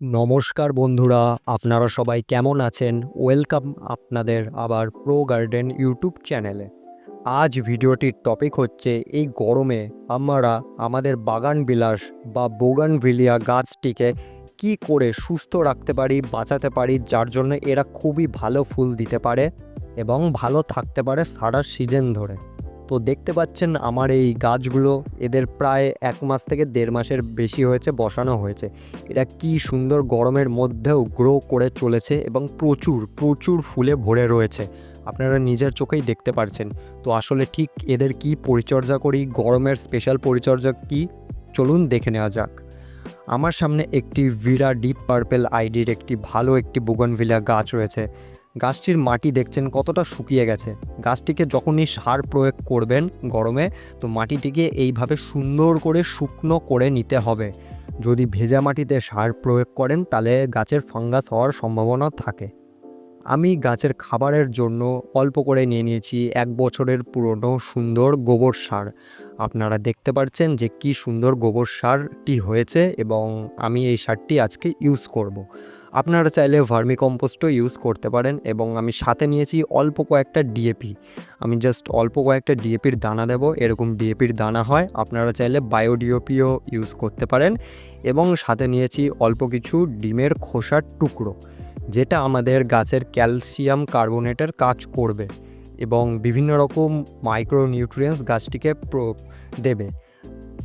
নমস্কার বন্ধুরা, আপনারা সবাই কেমন আছেন? ওয়েলকাম আপনাদের আবার প্রো গার্ডেন ইউটিউব চ্যানেলে আজ ভিডিওটির টপিক হচ্ছে, এই গরমে আমরা, আমাদের বাগান বিলাস বা বোগানভিলিয়া গাছটিকে কি করে সুস্থ রাখতে পারি, বাঁচাতে পারি, যার জন্য এরা খুবই ভালো ফুল দিতে পারে এবং ভালো থাকতে পারে সারা সিজন ধরে। তো দেখতে পাচ্ছেন আমার এই গাছগুলো, এদের প্রায় এক মাস থেকে দেড় মাসের বেশি হয়েছে, বসানো হয়েছে। এরা কি সুন্দর গরমের মধ্যেও গ্রো করে চলেছে এবং প্রচুর প্রচুর ফুলে ভরে রয়েছে। আপনারা নিজের চোখেই দেখতে পারছেন। তো আসলে ঠিক এদের কি পরিচর্যা করি, গরমের স্পেশাল পরিচর্যা কি? চলুন দেখে নেওয়া যাক। আমার সামনে একটি ভিরা ডিপ পার্পেল আইডির একটি ভালো একটি বুগনভিলা গাছ রয়েছে। গাছটির মাটি দেখছেন কতটা শুকিয়ে গেছে। গাছটিকে যখনই সার প্রয়োগ করবেন গরমে, তো মাটিটিকে এইভাবে সুন্দর করে শুকনো করে নিতে হবে। যদি ভেজা মাটিতে সার প্রয়োগ করেন, তাহলে গাছের ফাঙ্গাস হওয়ার সম্ভাবনা থাকে। আমি গাছের খাবারের জন্য অল্প করে নিয়ে নিয়েছি এক বছরের পুরনো সুন্দর গোবর সার। আপনারা দেখতে পাচ্ছেন যে কি সুন্দর গোবর সারটি হয়েছে এবং আমি এই সারটি আজকে ইউজ করব। আপনারা চাইলে ভার্মি কম্পোস্টও ইউজ করতে পারেন এবং আমি সাথে নিয়েছি অল্প কয়েকটা ডিএপি আমি জাস্ট অল্প কয়েকটা ডিএপির দানা দেব, এরকম ডিএপির দানা হয়, আপনারা চাইলে বায়ো ডিওপিও ইউজ করতে পারেন এবং সাথে নিয়েছি অল্প কিছু ডিমের খোসার টুকরো, যেটা আমাদের গাছের ক্যালসিয়াম কার্বোনেটের কাজ করবে এবং বিভিন্ন রকম মাইক্রো নিউট্রিয়েন্টস গাছটিকে দেবে।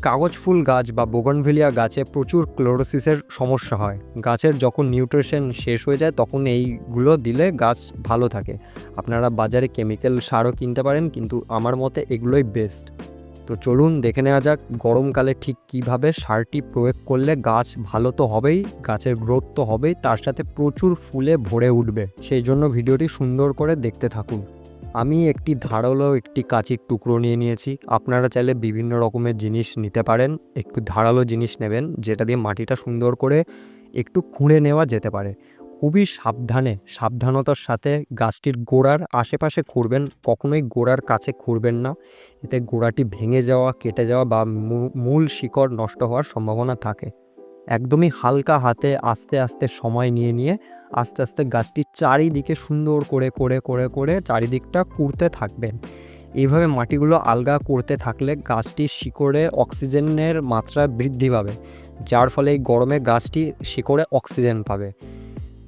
কাগজ ফুল গাছ বা বোগনভেলিয়া গাছে প্রচুর ক্লোরোসিসের সমস্যা হয়। গাছের যখন নিউট্রিশন শেষ হয়ে যায়, তখন এইগুলো দিলে গাছ ভালো থাকে। আপনারা বাজারে কেমিক্যাল সারও কিনতে পারেন, কিন্তু আমার মতে এগুলোই বেস্ট। তো চলুন দেখে নেওয়া যাক গরমকালে ঠিক কীভাবে সারটি প্রয়োগ করলে গাছ ভালো তো হবেই, গাছের গ্রোথ তো হবেই, তার সাথে প্রচুর ফুলে ভরে উঠবে। সেই জন্য ভিডিওটি সুন্দর করে দেখতে থাকুন। আমি একটি ধারালো একটি কাঁচির টুকরো নিয়ে নিয়েছি। আপনারা চাইলে বিভিন্ন রকমের জিনিস নিতে পারেন। একটু ধারালো জিনিস নেবেন, যেটা দিয়ে মাটিটা সুন্দর করে একটু খুঁড়ে নেওয়া যেতে পারে। খুবই সাবধানে, সাবধানতার সাথে গাছটির গোড়ার আশেপাশে খুঁড়বেন। কখনোই গোড়ার কাছে খুঁড়বেন না। এতে গোড়াটি ভেঙে যাওয়া, কেটে যাওয়া বা মূল শিকড় নষ্ট হওয়ার সম্ভাবনা থাকে। একদমই হালকা হাতে আস্তে আস্তে সময় নিয়ে নিয়ে আস্তে আস্তে গাছটির চারিদিকে সুন্দর করে করে করে করে চারিদিকটা কুড়তে থাকবেন। এইভাবে মাটিগুলো আলগা করতে থাকলে গাছটির শিকড়ে অক্সিজেনের মাত্রা বৃদ্ধি পাবে, যার ফলে এই গরমে গাছটি শিকড়ে অক্সিজেন পাবে।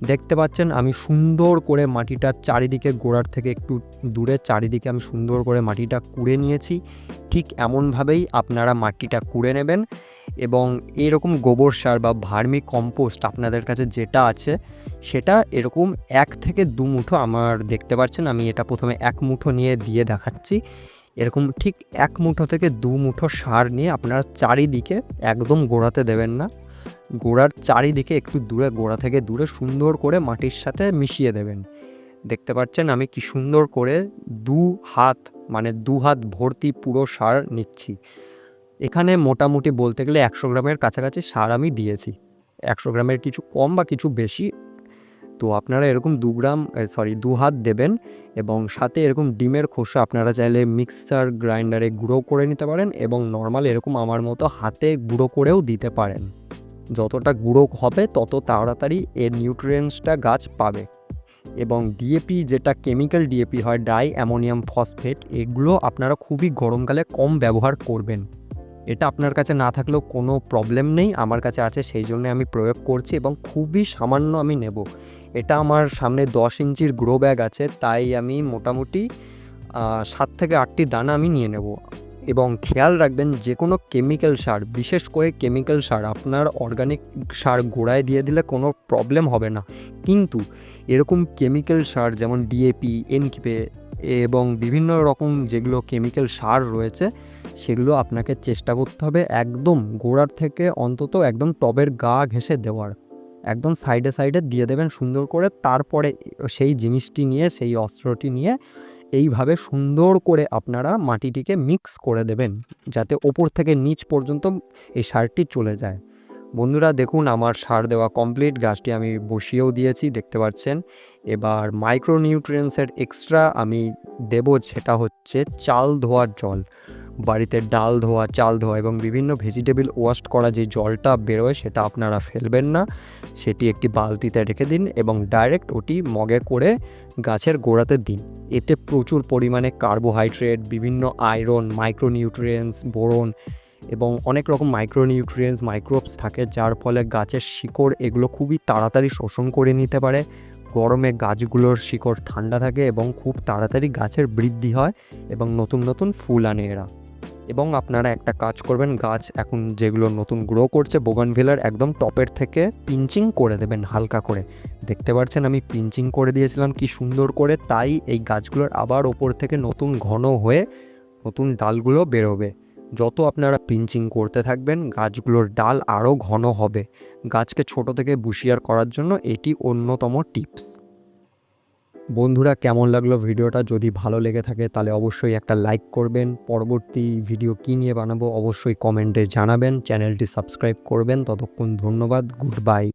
দেখতে পাচ্ছেন, আমি সুন্দর করে মাটিটা চারিদিকে গোড়ার থেকে একটু দূরে, চারিদিকে আমি সুন্দর করে মাটিটা কুড়ে নিয়েছি। ঠিক এমনভাবেই আপনারা মাটিটা কুড়ে নেবেন এবং এরকম গোবর সার বা ভার্মি কম্পোস্ট আপনাদের কাছে যেটা আছে, সেটা এরকম এক থেকে দু মুঠো আমার দেখতে পাচ্ছেন, আমি এটা প্রথমে এক মুঠো নিয়ে দিয়ে দেখাচ্ছি। এরকম ঠিক এক মুঠো থেকে দু মুঠো সার নিয়ে আপনারা চারিদিকে একদম গোড়াতে দেবেন না। গোড়ার চারিদিকে একটু দূরে, গোড়া থেকে দূরে সুন্দর করে মাটির সাথে মিশিয়ে দেবেন। দেখতে পাচ্ছেন আমি কি সুন্দর করে দু হাত মানে দু হাত ভর্তি পুরো সার নিচ্ছি। এখানে মোটামুটি বলতে গেলে একশো গ্রামের কাছাকাছি সার আমি দিয়েছি। একশো গ্রামের কিছু কম বা কিছু বেশি। তো আপনারা এরকম দু গ্রাম সরি দু হাত দেবেন এবং সাথে এরকম ডিমের খোসা আপনারা চাইলে মিক্সার, গ্রাইন্ডারে গুঁড়ো করে নিতে পারেন এবং নর্মাল এরকম আমার মতো হাতে গুঁড়ো করেও দিতে পারেন। যতটা গুঁড়ো হবে, তত তাড়াতাড়ি এর নিউট্রিয়েন্টসটা গাছ পাবে। এবং ডিএপি যেটা কেমিক্যাল ডিএপি হয়, ডাই অ্যামোনিয়াম ফসফেট, এগুলো আপনারা খুবই গরমকালে কম ব্যবহার করবেন। এটা আপনার কাছে না থাকলেও কোনো প্রবলেম নেই, আমার কাছে আছে, সেই জন্য আমি প্রয়োগ করছি এবং খুবই সামান্য আমি নেব। এটা আমার সামনে দশ ইঞ্চির গ্রো ব্যাগ আছে, তাই আমি মোটামুটি সাত থেকে আটটি দানা আমি নিয়ে নেব। এবং খেয়াল রাখবেন যে কোনো কেমিক্যাল সার, বিশেষ করে কেমিক্যাল সার, আপনার অর্গানিক সার গোড়ায় দিয়ে দিলে কোনো প্রবলেম হবে না। কিন্তু এরকম কেমিক্যাল সার যেমন ডিএপি এনকিপে এবং বিভিন্ন রকম যেগুলো কেমিক্যাল সার রয়েছে, সেগুলো আপনাকে চেষ্টা করতে হবে একদম গোড়ার থেকে অন্তত একদম টবের গা ঘেঁষে দেওয়ার। একদম সাইডে সাইডে দিয়ে দেবেন সুন্দর করে, তারপরে সেই জিনিসটি নিয়ে, সেই অস্ত্রটি নিয়ে এইভাবে সুন্দর করে আপনারা মাটিটিকে মিক্স করে দেবেন, যাতে ওপর থেকে নিচ পর্যন্ত এই সারটি চলে যায়। বন্ধুরা, দেখুন আমার সার দেওয়া কমপ্লিট গাছটি আমি বসিয়েও দিয়েছি, দেখতে পাচ্ছেন। এবার মাইক্রোনিউট্রিয়েন্টসের এক্সট্রা আমি দেব, সেটা হচ্ছে চাল ধোয়ার জল। বাড়িতে ডাল ধোয়া, চাল ধোয়া এবং বিভিন্ন ভেজিটেবল ওয়াশ করা যে জলটা বেরোয় সেটা আপনারা ফেলবেন না। সেটি একটি বালতিতে রেখে দিন এবং ডাইরেক্ট ওটি মগে করে গাছের গোড়াতে দিন। এতে প্রচুর পরিমাণে কার্বোহাইড্রেট বিভিন্ন আয়রন মাইক্রোনিউট্রিয়েন্টস বোরন এবং অনেক রকম মাইক্রোনিউট্রিয়েন্টস মাইক্রোবস থাকে যার ফলে গাছের শিকড় এগুলো খুবই তাড়াতাড়ি শোষণ করে নিতে পারে। গরমে গাছগুলোর শিকড় ঠান্ডা থাকে এবং খুব তাড়াতাড়ি গাছের বৃদ্ধি হয় এবং নতুন নতুন ফুল আনে এরা। এবং আপনারা একটা কাজ করবেন, গাছ এখন যেগুলো নতুন গ্রো করছে বোগানভিলার একদম টপের থেকে পিঞ্চিং করে দেবেন হালকা করে। দেখতে পাচ্ছেন আমি পিঞ্চিং করে দিয়েছিলাম কি সুন্দর করে, তাই এই গাছগুলোর আবার ওপর থেকে নতুন ঘন হয়ে নতুন ডালগুলো বেরোবে। যত আপনারা পিঞ্চিং করতে থাকবেন, গাছগুলোর ডাল আরও ঘন হবে। গাছকে ছোট থেকে বুশিয়ার করার জন্য এটি অন্যতম টিপস বন্ধুরা, কেমন লাগল ভিডিওটা? যদি ভালো লেগে থাকে, তাহলে অবশ্যই একটা লাইক করবেন। পরবর্তী ভিডিও কী নিয়ে বানাবো, অবশ্যই কমেন্টে জানাবেন। চ্যানেলটি সাবস্ক্রাইব করবেন। ততক্ষণ ধন্যবাদ গুড বাই